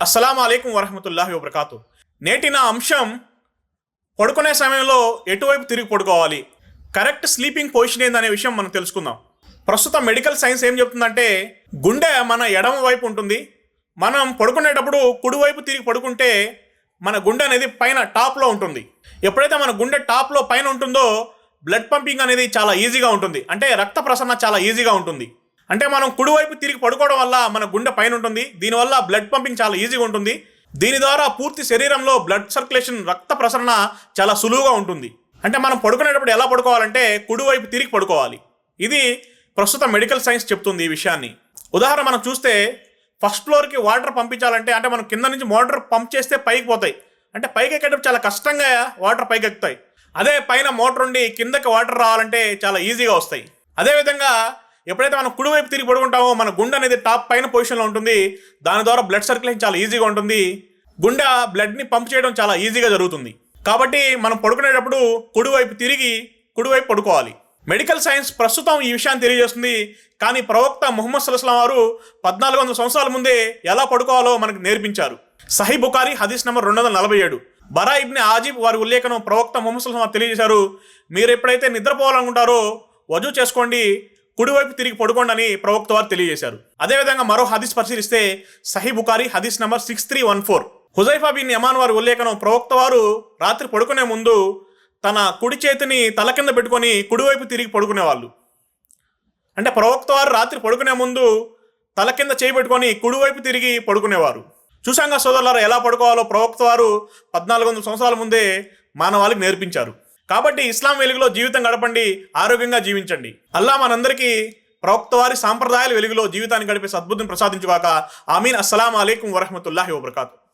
అస్సలం అయికం వరహమతుల్లాహి వబర్కాతు. నేటి నా అంశం పడుకునే సమయంలో ఎటువైపు తిరిగి పడుకోవాలి? కరెక్ట్ స్లీపింగ్ పొజిషన్ ఏందనే విషయం మనం తెలుసుకుందాం. ప్రస్తుతం మెడికల్ సైన్స్ ఏం చెప్తుందంటే గుండె మన ఎడమ వైపు ఉంటుంది. మనం పడుకునేటప్పుడు కుడివైపు తిరిగి పడుకుంటే మన గుండె అనేది పైన టాప్లో ఉంటుంది. ఎప్పుడైతే మన గుండె టాప్లో పైన ఉంటుందో బ్లడ్ పంపింగ్ అనేది చాలా ఈజీగా ఉంటుంది. అంటే రక్త ప్రసరణ చాలా ఈజీగా ఉంటుంది. అంటే మనం కుడివైపు తిరిగి పడుకోవడం వల్ల మన గుండె పైన ఉంటుంది. దీనివల్ల బ్లడ్ పంపింగ్ చాలా ఈజీగా ఉంటుంది. దీని ద్వారా పూర్తి శరీరంలో బ్లడ్ సర్క్యులేషన్ రక్త ప్రసరణ చాలా సులువుగా ఉంటుంది. అంటే మనం పడుకునేటప్పుడు ఎలా పడుకోవాలంటే కుడివైపు తిరిగి పడుకోవాలి. ఇది ప్రస్తుతం మెడికల్ సైన్స్ చెప్తుంది ఈ విషయాన్ని. ఉదాహరణ మనం చూస్తే ఫస్ట్ ఫ్లోర్కి వాటర్ పంపించాలంటే అంటే మనం కింద నుంచి మోటార్ పంప్ చేస్తే పైకి పోతాయి. అంటే పైకి ఎక్కేటప్పుడు చాలా కష్టంగా వాటర్ పైకి ఎక్కుతాయి. అదే పైన మోటార్ ఉండి కిందకి వాటర్ రావాలంటే చాలా ఈజీగా వస్తాయి. అదేవిధంగా ఎప్పుడైతే మనం కుడివైపు తిరిగి పడుకుంటామో మన గుండె అనేది టాప్ పైన పొజిషన్లో ఉంటుంది. దాని ద్వారా బ్లడ్ సర్క్యులేషన్ చాలా ఈజీగా ఉంటుంది. గుండె బ్లడ్ని పంప్ చేయడం చాలా ఈజీగా జరుగుతుంది. కాబట్టి మనం పడుకునేటప్పుడు కుడివైపు తిరిగి కుడివైపు పడుకోవాలి. మెడికల్ సైన్స్ ప్రస్తుతం ఈ విషయాన్ని తెలియజేస్తుంది. కానీ ప్రవక్త ముహమ్మద్ సల్లాం వారు పద్నాలుగు వందల సంవత్సరాల ముందే ఎలా పడుకోవాలో మనకు నేర్పించారు. సహీ బుకారి హదీస్ నెంబర్ రెండు వందల నలభై ఏడు. బరా ఇబ్ని ఆజీబ్ వారి ఉల్లేఖనం ప్రవక్త ముహమ్మద్ సల్లాం తెలియజేశారు. మీరు ఎప్పుడైతే నిద్రపోవాలనుకుంటారో వజూ చేసుకోండి. కుడివైపు తిరిగి పడుకోండి అని ప్రవక్త వారు తెలియజేశారు. అదేవిధంగా మరో హదీస్ పరిశీలిస్తే సహీ బుకారి హదీస్ number six three one four. Huzaifa bin Yaman వారి ఉల్లేఖనం ప్రవక్త వారు రాత్రి పడుకునే ముందు తన కుడి చేతిని తల కింద పెట్టుకొని కుడివైపు తిరిగి పడుకునేవాళ్ళు. అంటే ప్రవక్త వారు రాత్రి పడుకునే ముందు తల కింద చేయి పెట్టుకొని కుడివైపు తిరిగి పడుకునేవారు. చూశాంగా సోదరులారా ఎలా పడుకోవాలో ప్రవక్త వారు పద్నాలుగు వందల సంవత్సరాల ముందే మానవాళికి నేర్పించారు. కాబట్టి ఇస్లాం వెలుగులో జీవితం గడపండి ఆరోగ్యంగా జీవించండి. అల్లా మనందరికీ ప్రవక్త వారి సాంప్రదాయాల వెలుగులో జీవితాన్ని గడిపే సద్బుద్ధిని ప్రసాదించుగాక. ఆమీన్. అస్సలం అయికం వరహమతుల్లాహి వబర్కాతు.